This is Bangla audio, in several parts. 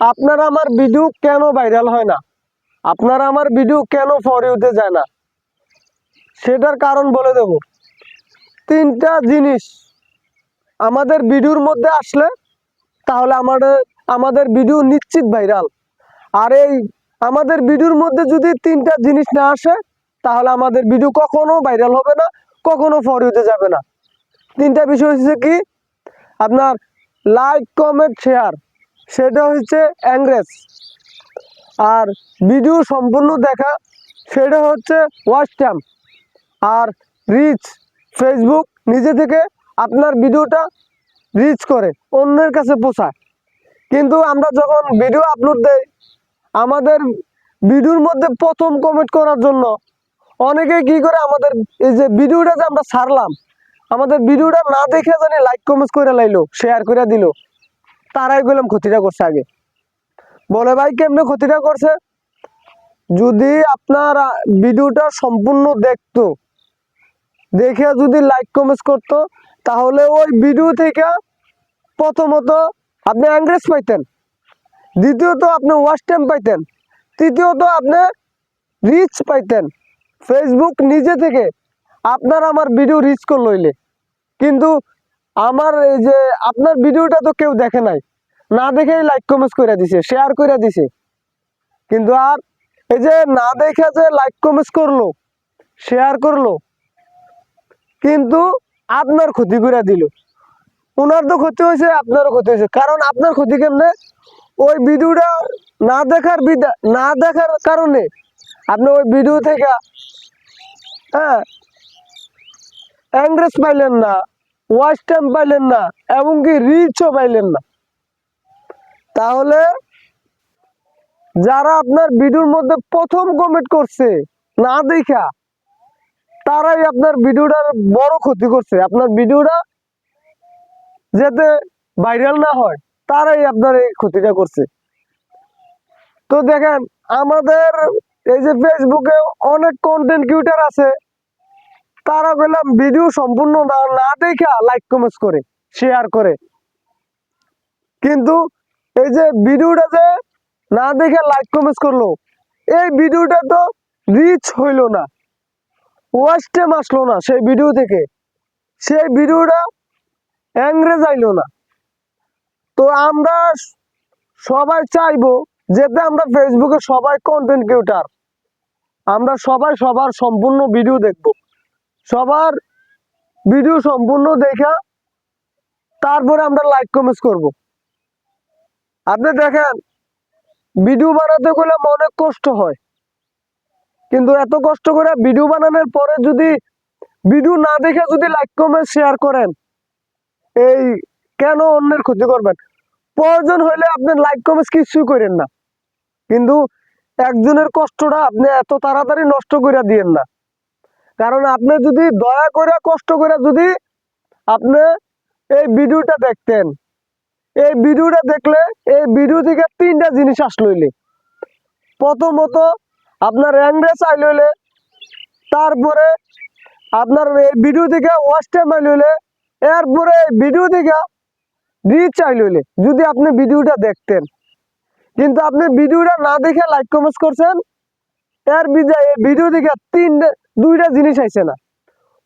আপনারা আমার ভিডিও কেন ভাইরাল হয় না? আপনার আমার ভিডিও কেন ফরিউতে যায় না? সেটার কারণ বলে দেব। তিনটা জিনিস আমাদের ভিডিওর মধ্যে আসলে, তাহলে আমাদের আমাদের ভিডিও নিশ্চিত ভাইরাল আর এই আমাদের ভিডিওর মধ্যে যদি তিনটা জিনিস না আসে, তাহলে আমাদের ভিডিও কখনো ভাইরাল হবে না, কখনো ফরিউতে যাবে না। তিনটা বিষয় হচ্ছে কি, আপনার লাইক কমেন্ট শেয়ার সেটা হচ্ছে অ্যাংরেজ। আর ভিডিও সম্পূর্ণ দেখা, সেটা হচ্ছে ওয়াচ টাইম আর রিচ ফেসবুক নিজে থেকে আপনার ভিডিওটা রিচ করে, অন্যের কাছে পোষায়। কিন্তু আমরা যখন ভিডিও আপলোড দেই, আমাদের ভিডিওর মধ্যে প্রথম কমেন্ট করার জন্য অনেকে কি করে, আমাদের এই যে ভিডিওটা যে আমরা ছাড়লাম আমাদের ভিডিওটা না দেখে জানি লাইক কমেন্ট করে লাইলো শেয়ার করে দিল। তারাই গেলাম ক্ষতিটা করছে আগে। বলে, ভাই, কেমনে ক্ষতিটা করছে? যদি আপনার ভিডিওটা সম্পূর্ণ দেখতো, দেখে যদি লাইক কমেন্ট করতো, তাহলে ওই ভিডিও থেকে প্রথমত আপনি অ্যাঙ্গ্রেজ পাইতেন। দ্বিতীয়ত আপনি ওয়াচ টাইম পাইতেন। তৃতীয়ত আপনি রিচ পাইতেন। ফেসবুক নিজে থেকে আপনার আমার ভিডিও রিচ করে লইলে কিন্তু আমার এই যে আপনার ভিডিওটা তো কেউ দেখে নাই। না দেখেই লাইক কমেন্ট করে দিছে শেয়ার করে দিছে। কিন্তু আর এই যে না দেখে যে লাইক কমেন্ট করল শেয়ার করল, কিন্তু আপনার ক্ষতি করে দিল। ওনার তো ক্ষতি হয়েছে আপনারও ক্ষতি হয়েছে কারণ আপনার ক্ষতি কেমনে? ওই ভিডিওটা না দেখার না দেখার কারণে আপনি ওই ভিডিও থেকে হ্যাঁ অ্যাংরেজ পাইলেন না। ওয়াচ টাইম পাইলেন না, এমনকি রিচও পাইলেন না। তাহলে যারা আপনার ভিডিওর মধ্যে প্রথম কমেন্ট করছে, না দেখা, তারাই আপনার ভিডিওটার বড় ক্ষতি করছে। আপনার ভিডিওটা যাতে ভাইরাল না হয়, তারাই আপনার এই ক্ষতিটা করছে। তো দেখেন, আমাদের এই যে ফেসবুকে অনেক কন্টেন্ট ক্রিয়েটার আছে। তারা বললাম, ভিডিও সম্পূর্ণ না দেখা লাইক কমেন্টস করে শেয়ার করে। কিন্তু এই যে ভিডিওটা যে না দেখে লাইক কমেন্টস করল, এই ভিডিওটা তো রিচ হইল না ওয়াচ টাইম আসলো না সেই ভিডিও থেকে। সেই ভিডিওটা অ্যাংরেজ আইলো না। তো আমরা সবাই চাইব যেতে আমরা ফেসবুকে সবাই কন্টেন্ট ক্রিয়েটার আমরা সবাই সবার সম্পূর্ণ ভিডিও দেখব। সবার ভিডিও সম্পূর্ণ দেখা, তারপরে আমরা লাইক কমেন্টস করব। আপনি দেখেন ভিডিও বানাতে গেলে অনেক কষ্ট হয়। কিন্তু এত কষ্ট করে ভিডিও বানানোর পরে যদি ভিডিও না দেখে যদি লাইক কমেন্ট শেয়ার করেন, এই কেন অন্যের ক্ষতি করবেন? প্রয়োজন হলে আপনি লাইক কমেন্ট কিছুই করেন না। কিন্তু একজনের কষ্টটা আপনি এত তাড়াতাড়ি নষ্ট করে দিয়েন না। কারণ আপনি যদি দয়া করে, কষ্ট করে যদি আপনি এই ভিডিওটা দেখতেন, এই ভিডিওটা দেখলে এই ভিডিও থেকে তিনটা জিনিস আসলইলে প্রথমত, আপনার র্যাংরেস আইলইলে তারপরে আপনার এই ভিডিও থেকে ওয়াচ টাইম আইলইলে এরপরে এই ভিডিও থেকে রিচ আইলইলে যদি আপনি ভিডিওটা দেখতেন। কিন্তু আপনি ভিডিওটা না দেখে লাইক কমেন্টস করছেন, এর বিজয় এই ভিডিও থেকে তিন দুইটা জিনিস আইছে না।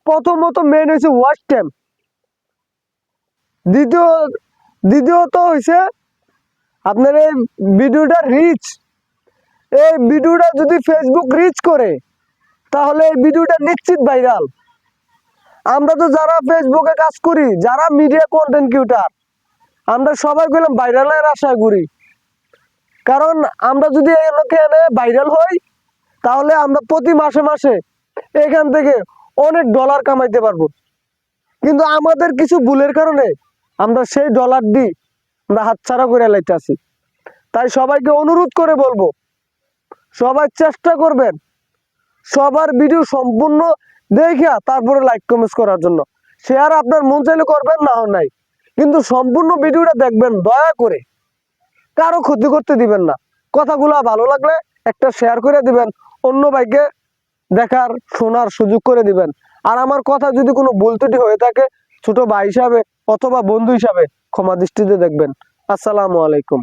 প্রথমত মেন হয়েছে ওয়াচ টাইম দ্বিতীয়, দ্বিতীয়ত হয়েছে আপনার এই ভিডিওটা রিচ এই ভিডিওটা যদি ফেসবুক রিচ করে, তাহলে এই ভিডিওটা নিশ্চিত ভাইরাল আমরা তো যারা ফেসবুকে কাজ করি, যারা মিডিয়া কন্টেন্ট ক্রিয়েটার আমরা সবাই গেলাম ভাইরালের আশা করি কারণ আমরা যদি এখানে ভাইরাল হই, তাহলে আমরা প্রতি মাসে মাসে এখান থেকে অনেক ডলার কামাইতে পারব। কিন্তু আমাদের কিছু ভুলের কারণে আমরা সেই ডলার দিই আমরা হাতছাড়া করে লাইতেছি তাই সবাইকে অনুরোধ করে বলব, সবাই চেষ্টা করবেন সবার ভিডিও সম্পূর্ণ দেখিয়া তারপরে লাইক কমেন্টস করার জন্য। শেয়ার আপনার মন চাইলে করবেন, না নাই। কিন্তু সম্পূর্ণ ভিডিওটা দেখবেন, দয়া করে। কারও ক্ষতি করতে দিবেন না। কথাগুলো ভালো লাগলে একটা শেয়ার করে দিবেন। অন্য বাইকে দেখার, শোনার সুযোগ করে দিবেন। আর আমার কথা যদি কোনো ভুল ত্রুটি হয়ে থাকে, ছোট ভাই হিসাবে অথবা বন্ধু হিসাবে ক্ষমা দৃষ্টিতে দেখবেন। আসসালামু আলাইকুম।